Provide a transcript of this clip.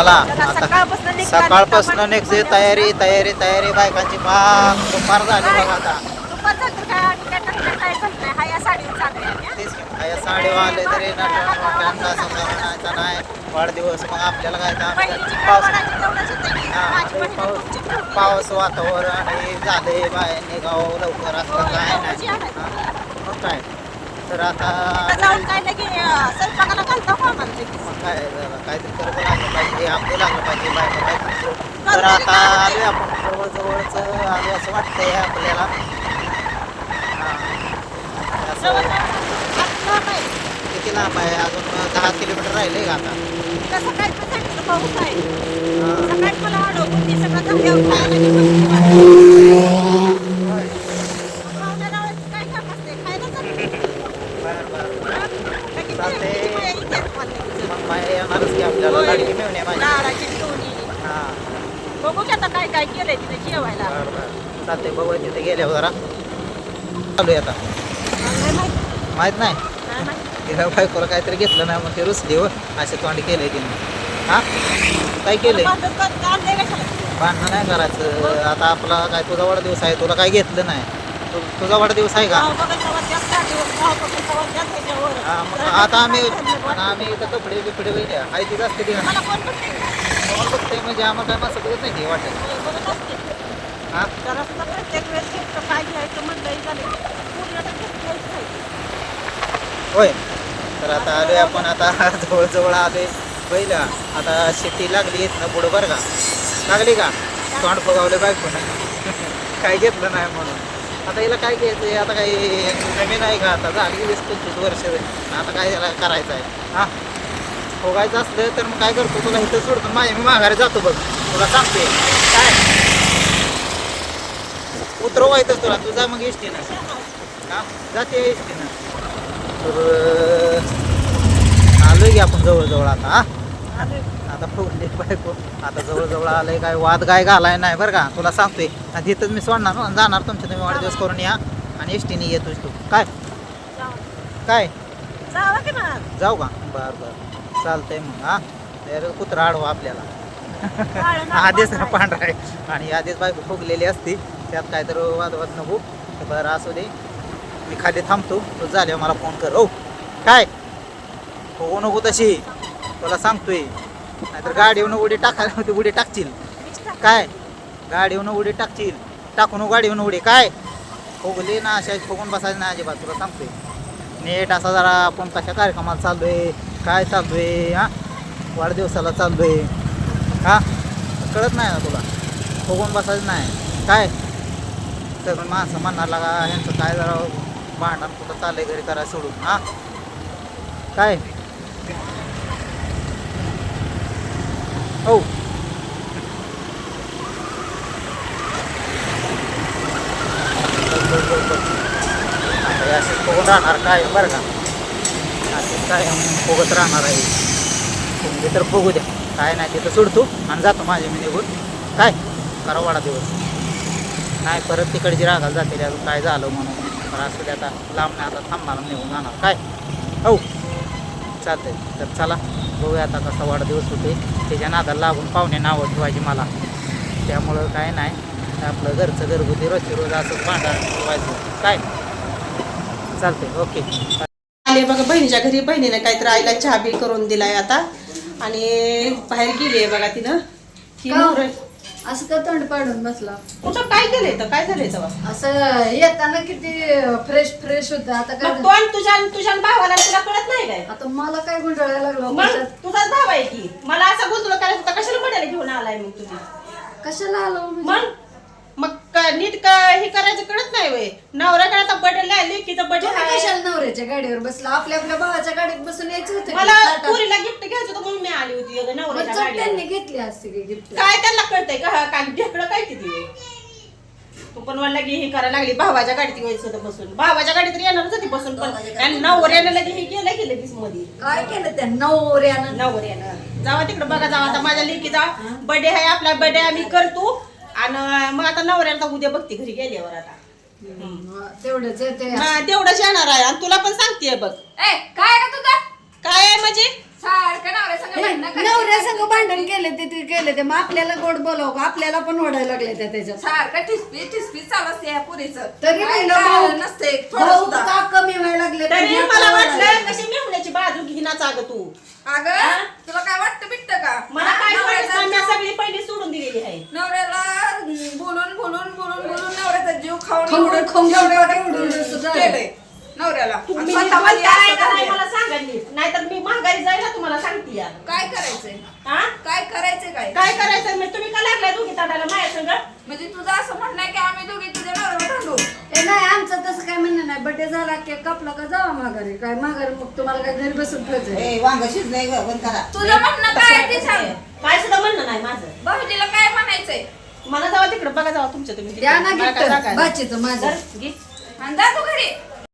चला. आता सकाळपासून नेक्स्ट तयारी तयारी तयारी बायकांची पाक दुपार झाली बघा आता. काय? काय काय? हा या काय साडे वाले तरी समजायचा नाही. वाढदिवस मग आपल्याला काय हा. पाऊस. हा, पाऊस वातावरण हे झाले बाहेर निघावं लवकर. असलं काय लवकरची नाही आणायची. हा, मग काय तर आता जाऊन काय लगे अं, स्वयंपाकाला घालता का आम्हाला लगेच? मग काय झालं, काहीतरी करत लागलं पाहिजे आपलं लागलं पाहिजे बायका तर आता आलोय आपण जवळ जवळच आलो असं वाटतंय आपल्याला हा. असं जवळ जवळ आत्ता नाही. किती लांब आहे अजून दहा किलोमीटर राहिले का आता तिला सकाळी पण सांगितलं पाऊस आहे. हा. सकाळी मला वाढव, पण ती सगळं धंद्यावर खायला गेली बसली. पाहुण्या रावळ्याचं काय काम असते? खायला जाते. बरं बरं हा? लगेच चालतंय. किती वेळ येते तुम्हाला लगेच? मग माया येणारच की आपल्याला होय. लाडकी मिळून आहे माझी नारळाची दोन्ही. हां बघू की आता काय काय केलंय तिने जेवायला बरं बरं चालतंय बघू तिथे गेल्यावर जरा चालू आहे आता काय माहिती? माहीत नाही काय माहिती? तिला बायकोला काहीतरी घेतलं नाही मग ते रुसली हो असे तोंड केलंय तिने हा काय केलंय भांडण कर- आणलंय कशाला? भांडणं नाही करायचं आता आपला काय तुझा वाढदिवस आहे तुला काय घेतलं नाही तु- तुझा वाढदिवस आहे का. हा, मग आता आम्ही आता आम्ही इथं कपडे बिपडे वगैरे आहे. ती मला कोण बघते? बघतोय म्हणजे आम्हाला काय मस्त नाही ते वाटत मला बघत असते. हा? जरा सुद्धा प्रत्येक वेळेस gift काय घ्यायचं म्हणलंही झालं. पूर्ण तर gift घ्यायचं आहे. होय. तर आता आलोय आपण आता जवळजवळ आलोय. पहिलं आता शेती लागली ना पुढं बरं का? लागली का? तोंड फुगावले बायकोनं. काय घेतलं नाही म्हणून. आता याला काय घ्यायचं आता काही नवीन आहे का आता? झाली वीस पंचवीस वर्ष आता काय याला करायचं आहे? हां? फुगायचं असलं तर मग काय करतो? तुला इथं सोडतो. माझ्या मी माघारी जातो बघ. तुला सांगते काय? उतरवायचं तुला. तुझा मग इष्टीनं हा? जाते इष्टीनं तर आलो की आपण जवळजवळ आता हां? आता फुगले बायको आता जवळजवळ आलंय काय वाद काय घालाय नाही बरं का? तुला सांगतोय. आणि तिथंच मी सोडणार ना, जाणार तुमच्या तुम्ही वाढदिवस करून या. आणि एस टीने येतोच तू. काय. काय. जाऊ का? बरं बरं. चालतंय मग हा? तर कुत्रा आडवा आपल्याला. आधीच. पांढरा आहे. आणि आधीच बायको फुगलेली असती. त्यात काय तर वादवाद नको. बरं असू दे. मी खाली थांबतो. तू झाल्यावर मला फोन कर. हो. काय? फुगू नको तशी. तुला सांगतोय. नाहीतर गाडीवरून उडी टाकायला होती उडी टाकशील काय? गाडी काय गाडीवरून उडी टाकशील टाकून गाडीवरून उडी. काय? फुगली ना अशा फुगून बसायचं नाही अजिबात तुला सांगतोय. नेट असा जरा आपण कशा कार्यक्रमाला चाललोय. काय चाललोय हा? वाढदिवसाला चाललोय. हा? कळत नाही ना तुला? फुगून बसायचं नाही. काय? सगळं माणसं म्हणणार लागा ह्यांचं काय जरा भांडण कुठं चाललंय घरी करा सोडून हा? काय? हो आता असेच फुगून राहणार काय बरं का? असेच काय फुगत राहणार आहे. तुम्ही तर बघू द्या. काय नाही तिथं सोडतो आणि जातो माझे मी निघून. काय? करा वाडा दिवस. नाही परत तिकडची रागाला जाते अजून काय झालं म्हणून. असं ते आता लांब नाही आता थांबणार निघून जाणार. काय? हो चालतंय तर चला बघूया आता कसा वाढदिवस होते त्याच्या नादाला लागून पाहुणे नावं ठेवायची मला. त्यामुळं काय नाही. आपलं घरचं घरगुती रोजची रोज असं भांडण ठेवायचं. काय? चालतंय. ओके. आले बघा बहिणीच्या घरी. बहिणीने काहीतरी आईला चहा बी करून दिलाय आता. आणि बाहेर गेली आहे बघा तिनं. का? असं का तोंड पाडून बसला? कुठं काय केलंय तर काय झालंय तेव्हा? असं येताना किती फ्रेश फ्रेश होत. आता काय तोंड तुझ्या तुझ्या भावाला तुला कळत नाही काय? आता मला काय गुंडाळायला लागलो मग कशात? तुझाच भाव आहे की. मला असं करायचं होतं कशाला म्हणायला घेऊन आलाय मग तुम्ही? कशाला आलो म्हणजे? मग का- नीट का हे करायचं कळत नाही वय. नवऱ्याकडे आता बर्थडे आहे लेकीचा बर्थडे तुम्ही आहे. कशाला नवऱ्याच्या गाडीवर बसला? आपल्या आपल्या भावाच्या गाडीत बसून यायचं होतं की मला ताटात? पुरीला गिफ्ट घ्यायचं होतं म्हणून मी आली होती अगं मग नवऱ्याच्या चट गाडीवर. त्यांनी घेतली असते की गिफ्ट काय त्यांना कळतंय का? हा काय ढेकळं काय किती तू? पण म्हणला की हे करायला लागली भावाच्या गाडीत यायचं होतं बसून. भावाच्या गाडीत तर येणारच होती बसून पण आणि नवऱ्यानं लगे हे केलं की लगेच मध्ये काय केलं त्या नवऱ्यानं? नवऱ्यानं. जावा तिकडे बघा जावा आता माझ्या लेकीचा बर्थडे आहे आपला बर्थडे आम्ही करतो. आणि मग आता नवऱ्याला तर उद्या बघते घरी गेल्यावर आता. तेवढंच ते. हा, तेवढंच येणार आहे. आणि तुला पण सांगते बघ. काय का तुझा? काय आहे म्हणजे? सारखं नवऱ्या संग भांडणं करते. नवऱ्या संग भांडण केले ते ते केले ते. मग आपल्याला गोड बोलाव का? आपल्याला पण ओढायला लागले त्या त्याच्यात. सारखं ठिसपी ठिसपी चालू असते या पुरीचं. तरी काय म्हणलं कारण भाऊ- नसते थोडं भाऊ सुद्धा. का कमी व्हायला लागले? तरी मला वाटलं कशी मेहुण्याची बाजू घेणार अगं तू. अगं तुला काय वाटतं बिट्ट का? मला काय मी सगळी पहिली सोडून दिलेली आहे. नवऱ्याला नवऱ्याला. तुम्ही स्वतः का नाही. मला सांगा नीट नाहीतर मी माघारी जायला तुम्हाला सांगते या काय करायचंय? हा? काय करायचंय काय? काय करायचं तुम्ही का लागलाय दोघी ताटाला माझ्या संग? म्हणजे तुझं असं म्हणणं आहे की आम्ही दोघी तुझ्या भांडू? ए, नाही आमचं तसं काय म्हणणं नाही. बड्डे झाला केक कापला का जावा माघारी? काय माघारी मग तुम्हाला काय घरी बसून ठेवायचं वांग शिजलंय ग बंद करा. तुझं म्हणणं काय आहे ते सांग. काय सुद्धा म्हणणं नाही माझं. भाऊजीला काय म्हणायचंय? मला जावा तिकडे बघा जावा तुमच्या तुम्ही द्या ना मला काय गिफ्ट सांगायचं? बाचीचं माझं तर घे. आणि जा तू घरी